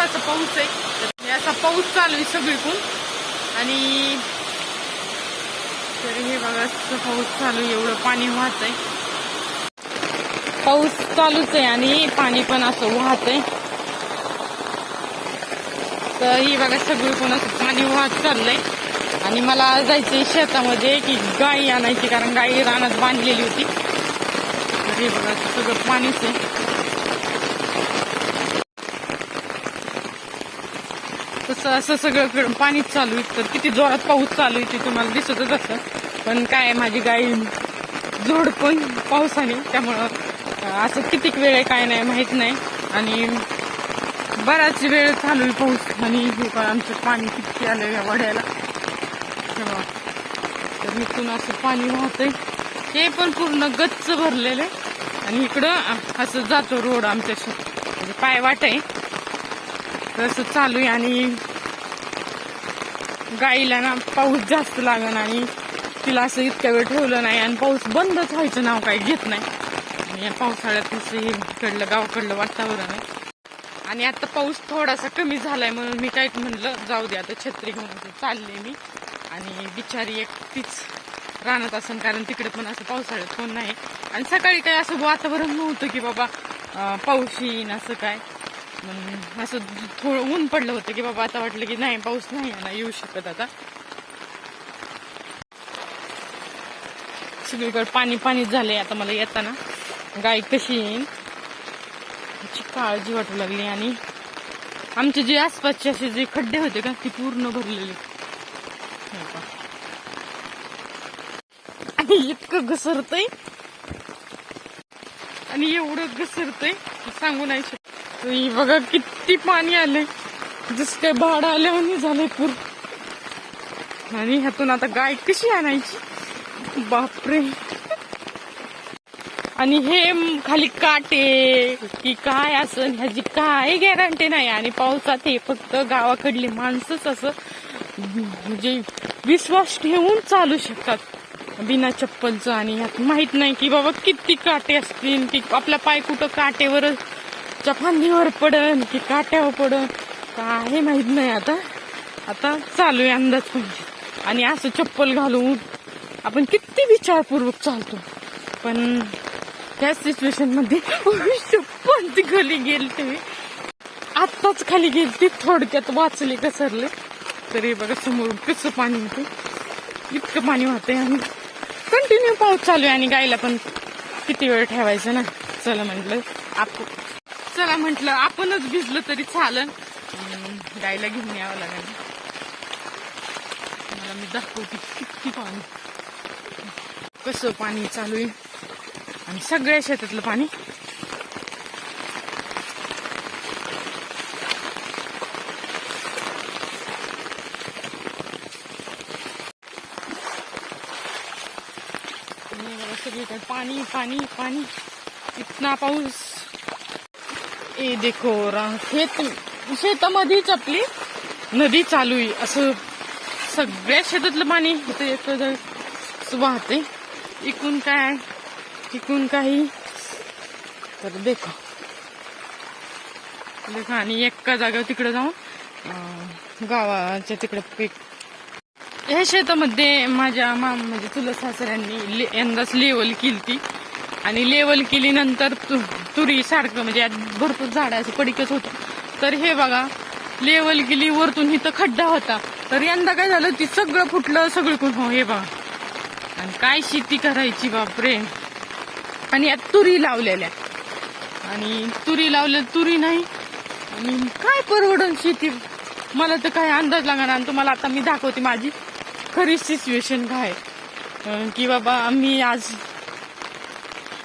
असा पाऊस आहे. असा पाऊस चालू आहे सगळीकडून. आणि तरी हे बघा असं पाऊस चालू आहे एवढं पाणी वाहत आहे पाऊस चालूच आहे आणि पाणी पण असं वाहत आहे. तर ही बघा सगळीकडून असं पाणी वाहत चाललंय. आणि मला जायचंय शेतामध्ये की गाई आणायची कारण गाई रानात बांधलेली होती. तर हे बघा सगळं पाणीच आहे. असं असं सगळं पाणीच चालू आहे तर किती जोरात पाऊस चालू आहे ते तुम्हाला दिसतच असं. पण काय आहे, माझी गाई जोड पण पावसाने. त्यामुळं असं कितीक वेळ आहे काय नाही माहीत नाही. आणि बराच वेळ चालू आहे पाऊस. आणि हे आमचं पाणी किती आलं या वड्याला. तर इथून असं पाणी वाहतंय. हे पण पूर्ण गच्च भरलेलं आहे. आणि इकडं असं जातो रोड आमच्या म्हणजे पाय वाट. आहे तर असं चालू आहे आणि गाईला ना पाऊस जास्त लागण आणि तिला असं इतक्या वेळ ठेवलं नाही आणि पाऊस बंदच व्हायचं नाव काही घेत नाही. आणि या पावसाळ्यात असं हे कडलं गावाकडलं वातावरण आहे. आणि आता पाऊस थोडासा कमी झालाय म्हणून मी काय म्हणलं जाऊ दे आता छत्री घेऊन चालले मी. आणि बिचारी एकटीच राहत असेल कारण तिकडे पण असं पावसाळ्यात कोण नाही. आणि सकाळी काय असं वातावरण नव्हतं की बाबा पाऊस येईन असं काय. मग असं थोडं ऊन पडलं होतं की बाबा आता वाटलं की नाही पाऊस नाही ना येऊ शकत आता. सगळीकडे पाणी पाणीच झालंय आता मला येताना. गाय कशी येईन? याची काळजी वाटू लागली आणि आमचे जे आसपासचे असे जे खड्डे होते का ते पूर्ण भरलेले. आणि इतकं घसरतय. आणि एवढं घसरतय सांगू नाही शकत. बघा किती पाणी आलंय. जस काय बाढ आल्यावर झालंय पूर. आणि ह्यातून आता गाय कशी आणायची? बापरे. आणि हे खाली काटे की काय असं ह्याची काय गॅरंटी नाही. आणि पावसात हे फक्त गावाकडली माणसंच असं म्हणजे विश्वास ठेवून चालू शकतात. बिना चप्पलचं. आणि ह्यात माहीत नाही की बाबा किती काटे असतील की आपला पाय कुठं काटेवरच च्या फांदीवर पडन की काट्यावर पडन. काय माहीत नाही आता. आता चालू आहे अंदाज म्हणजे. आणि असं चप्पल घालून आपण किती विचारपूर्वक चालतो. पण त्या सिच्युएशनमध्ये चप्पल ती खाली गेलते आत्ताच खाली गेलते थोडक्यात वाचले घसरले तरी बघा समोरून कसं पाणी होतं इतकं पाणी वाहतंय आणि कंटिन्यू पाऊस चालू आहे आणि गायला पण किती वेळ ठेवायचं ना. चला म्हटलं आप चला म्हटलं आपणच भिजलं तरी चालन गायला घेऊन यावं लागेल. मला मी दाखवते. किती पाणी. कसं पाणी चालू आहे. आणि सगळ्या शेतातलं पाणी. सगळीकडे पाणी पाणी पाणी. इतना पाऊस. ए देखो रा- शेत शेतामध्येच आपली नदी चालू आहे. असं सगळ्या शेतातलं पाणी इथं एक वाहते. इकून काय इकून काही. तर देखो. देखो आणि एका जागा तिकडे जाऊन गावाच्या तिकडे पीक. ह्या शेतामध्ये माझ्या माम म्हणजे सासऱ्यांनी ले- यंदाच लेवल केली ती आणि लेवल केल्यानंतर तु- तुरी सारखं म्हणजे यात भरपूर झाड असं पडिकच होतं. तर हे बघा लेवल गेली वरतून इथं खड्डा होता. तर यंदा काय झालं ती सगळं फुटलं सगळीकडून. हो हे बघा. आणि काय शेती करायची बापरे. आणि यात तुरी लावलेल्या. आणि तुरी लावल्या तुरी नाही. आणि काय परवडन शेती? मला तर काय अंदाज लागणार आणि तुम्हाला आता मी दाखवते माझी खरी सिच्युएशन काय की बाबा मी आज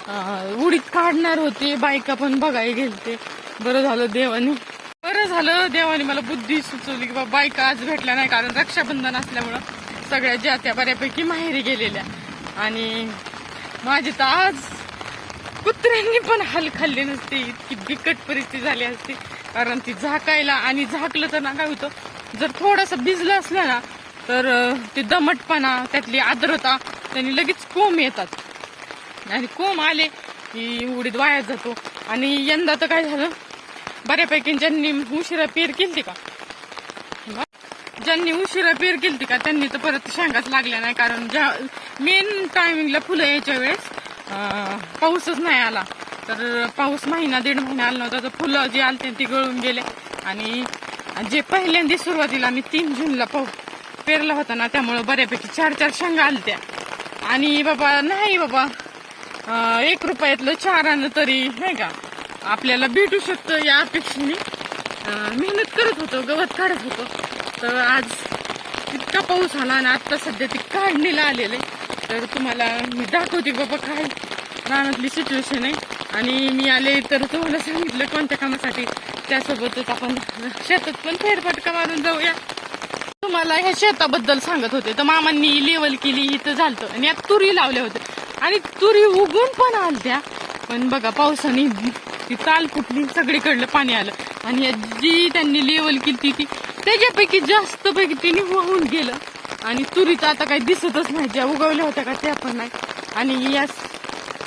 उडीत काढणार होते बायका पण बघायला गेलते. बरं झालं देवाने. बरं झालं देवाने मला बुद्धी सुचवली की बाबा बायका आज भेटल्या नाही कारण रक्षाबंधन असल्यामुळं सगळ्या ज्या त्या बऱ्यापैकी माहेरी गेलेल्या. आणि माझी तर आज कुत्र्यांनी पण हाल खाल्ले नसते इतकी बिकट परिस्थिती झाली असती. कारण ती झाकायला आणि झाकलं तर ना काय होतं जर थोडंसं भिजलं असलं ना तर ते दमटपणा त्यातली आर्द्रता त्यांनी लगेच कोंब येतात. आणि कोंब आले की उडीद वाया जातो. आणि यंदा तर काय झालं? बऱ्यापैकी ज्यांनी उशिरा पेर केली का? ज्यांनी उशिरा पेर केली का त्यांनी तर परत शेंगाच लागल्या नाही. कारण ज्या मेन टायमिंगला फुलं यायच्या वेळेस पाऊसच नाही आला. तर पाऊस महिना दीड महिना आला नव्हता तर फुलं जी आलते ती गळून गेले. आणि जे पहिल्यांदा सुरुवातीला आम्ही तीन जूनला पाऊ पेरला होता ना त्यामुळं बऱ्यापैकी चार चार शेंगा आलत्या. आणि बाबा नाही बाबा एक रुपयातलं चार आणलं तरी नाही का? आपल्याला भेटू शकतं या अपेक्षेने. मेहनत करत होतो गवत काढत होतो. तर आज इतका पाऊस आला आणि आत्ता सध्या ती काढणीला आलेले. तर तुम्हाला मी दाखवते बाबा काय रानातली सिच्युएशन आहे. आणि मी आले तर तुम्हाला सांगितलं कोणत्या कामासाठी. त्यासोबतच आपण शेतात पण फेरफटका मारून जाऊया. तुम्हाला ह्या शेताबद्दल सांगत होते. तर मामांनी लेवल केली इथं झालं आणि यात तुरी लावल्या होत्या. आणि तुरी उगून पण आलत्या. पण बघा पावसाने ती ताल फुटली सगळीकडलं पाणी आलं. आणि जी त्यांनी लेवल केली ती. त्याच्यापैकी जास्त पैकी तिने वाहून गेलं. आणि तुरी तर आता काही दिसतच नाही. ज्या उगवल्या होत्या का त्या पण नाही. आणि या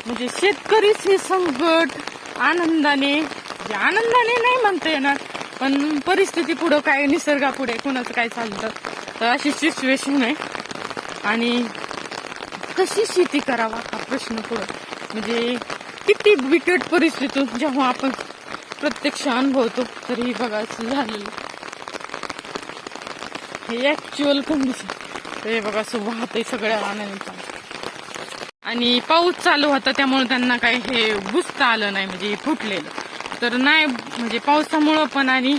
म्हणजे शेतकरीच हे संकट आनंदाने म्हणजे आनंदाने नाही म्हणता येणार पण परिस्थिती पुढं काय निसर्गापुढे कोणाचं काय चालतं? तर अशी सिच्युएशन आहे. आणि कशी शेती करावा हा प्रश्न पुढं. म्हणजे किती बिकट परिस्थितीतून जेव्हा आपण प्रत्यक्ष अनुभवतो तरी बघा असं झालेलं. हे ऍक्च्युअल कंडिशन हे बघा असं वाहतंय सगळ्या आनंदा आणि पाऊस चालू होता त्यामुळे त्यांना काही हे बुजता आलं नाही म्हणजे फुटलेलं. तर नाही म्हणजे पावसामुळं पण आणि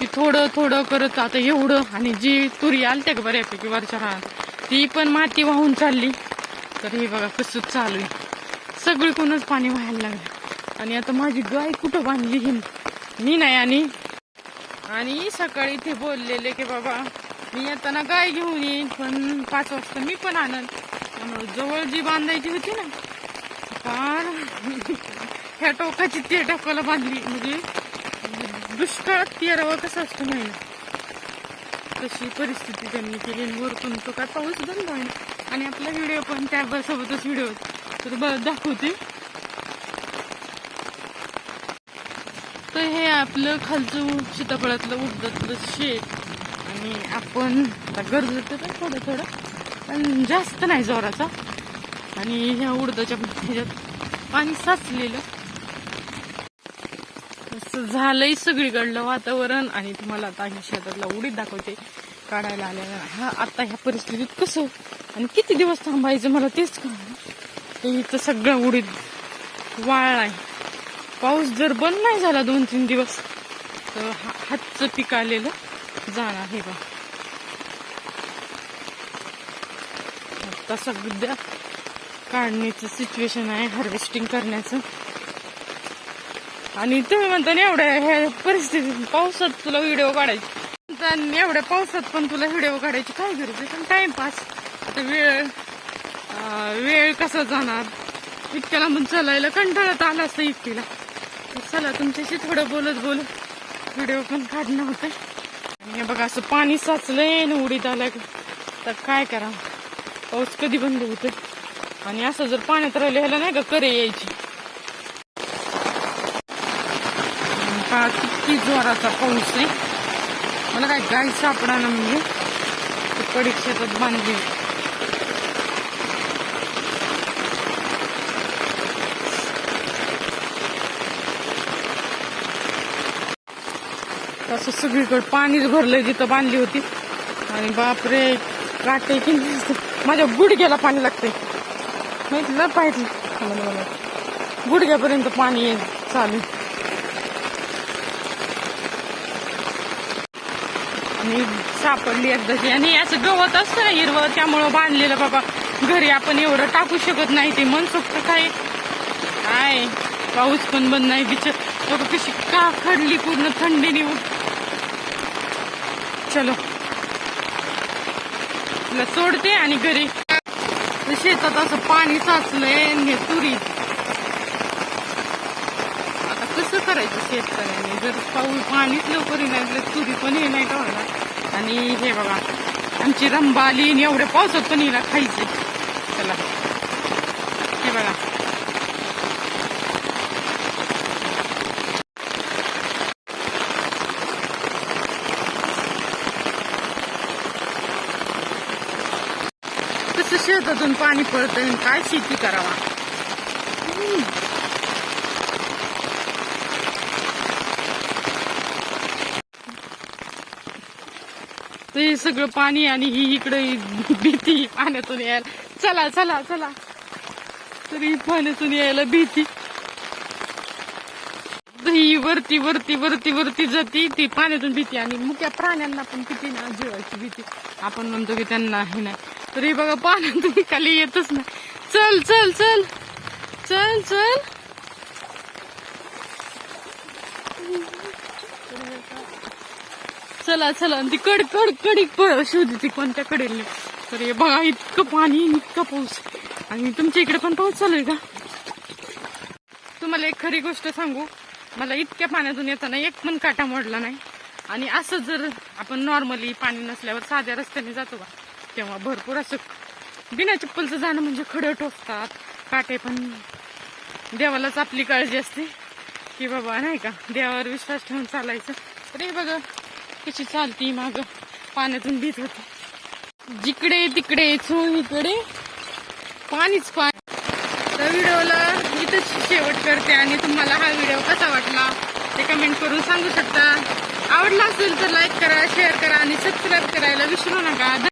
ती थोडं थोडं करत आता एवढं. आणि जी तुरी आलते का बऱ्यापैकी वरच्या राहत ती पण माती वाहून चालली. तर हे बघा कसं चालू आहे. सगळीकडूनच पाणी व्हायला लागलं. आणि आता माझी गाय कुठं बांधली ही? मी नाही आणि आणि सकाळी ते बोललेले की बाबा मी येताना गाय घेऊन येईन पण पाच वाजता मी पण आणन. त्यामुळे जवळ जी बांधायची होती ना फार ह्या टोकाची ते टोकाला बांधली. म्हणजे दुष्काळात तेरावा कसं असतं नाही. तशी परिस्थिती त्यांनी केली आणि वरतून तो काय पाऊस बंद आहे आणि आपला व्हिडिओ पण त्यासोबतच व्हिडिओ तर ब- दाखवते. तर हे आपलं खालचं सीताफळातलं उडदातलं शेत. आणि आपण आता गरज तर थोडं थोडं. पण जास्त नाही जोराचा. आणि ह्या उडदाच्या ह्याच्यात पाणी साचलेलं. तसं झालंय सगळीकडलं वातावरण. आणि तुम्हाला आता ह्या शेतातला उडीद दाखवते. काढायला आल्या हा आता ह्या परिस्थितीत कसं? आणि किती दिवस थांबायचं मला तेच कळलं इथं सगळं उडीद आहे. पाऊस जर बंद नाही झाला दोन तीन दिवस तर हा- हातचं पीक आलेलं जाणार हे बा आता सध्या काढण्याचं सिच्युएशन आहे हार्वेस्टिंग करण्याचं. आणि तुम्ही म्हणता ना एवढ्या ह्या परिस्थितीत पावसात तुला व्हिडिओ काढायची. आणि एवढ्या पावसात पण तुला व्हिडिओ काढायची काय गरज आहे? पण टाइमपास आता वेळ वेळ कसा जाणार? इतक्याला मग चालायला कंटाळत आला असतं इतकीला चला तुमच्याशी थोडं बोलत बोलत व्हिडिओ पण काढणं होतं. आणि हे बघा असं पाणी साचलंय ना उडीत आलं तर काय करा? पाऊस कधी बंद होतोय? आणि असं जर पाण्यात राहिलं ह्याला नाही का करे यायची? किती जोराचा पाऊस आहे. मला काय गाय सापडा ना म्हणजे? परीक्षेतच शेतात बांधली. असं सगळीकडे पाणीच भरलंय जिथं बांधली होती. आणि बापरे काटे की माझ्या गुडघ्याला पाणी लागते माहिती पाहिजे मला मला गुडघ्यापर्यंत पाणी येईल चालू आणि सापडली एकदाची आणि असं गवत असतं ना हिरवं त्यामुळं बांधलेलं बाबा. घरी आपण एवढं टाकू शकत नाही ते मनसोक्त काय? काय? पाऊस पण बंद नाही बिचार. बघा कशी का खडली पूर्ण थंडीने. चलो. तिला सोडते आणि घरी. शेतात असं पाणी साचलंय आणि हे तुरी. आता कसं करायचं शेतकऱ्याने? जर पाऊस पाणीच लवकर येणार तुरी पण हे नाही का होणार आणि हे बघा आमची रंबा आली आणि एवढ्या पावसात पण हिला खायचे. चला. हे बघा. शेतातून पाणी पडतंय काय शेती करावा? तर हे सगळं पाणी आणि ही इकडे भीती पाण्यातून यायला. चला चला चला. तरी पाण्यातून यायला भीती. तर ही वरती वरती वरती वरती जाती ती पाण्यातून भीती. आणि मुक्या प्राण्यांना पण किती ना जीवाची भीती. आपण म्हणतो की त्यांना हे नाही. तर हे बघा पाण्यातून खाली येतच नाही. चल चल चल. चल चल. चला चला. आणि ती कड कड कडी पळ शोधते ती कोणत्या कडेल. तर हे बघा इतकं पाणी इतकं पाऊस. आणि तुमच्या इकडे पण पाऊस चालू आहे का? तुम्हाला एक खरी गोष्ट सांगू. मला इतक्या पाण्यातून येताना एक पण काटा मोडला नाही. आणि असं जर आपण नॉर्मली पाणी नसल्यावर साध्या रस्त्याने जातो का तेव्हा भरपूर असं बिना चप्पलचं जाणं म्हणजे खडं टोचतात. काटे पण. देवालाच आपली काळजी असते. की बाबा नाही का? देवावर विश्वास ठेवून चालायचं. तर हे बघा कशी चालती माग. पाण्यातून भीत होते. जिकडे तिकडे चोहीकडे पाणीच पाणी. तर व्हिडिओला इथंच शेवट करते आणि तुम्हाला हा व्हिडिओ कसा वाटला ते कमेंट करून सांगू शकता. आवडला असेल तर लाईक करा शेअर करा आणि सबस्क्राईब करायला विसरू नका.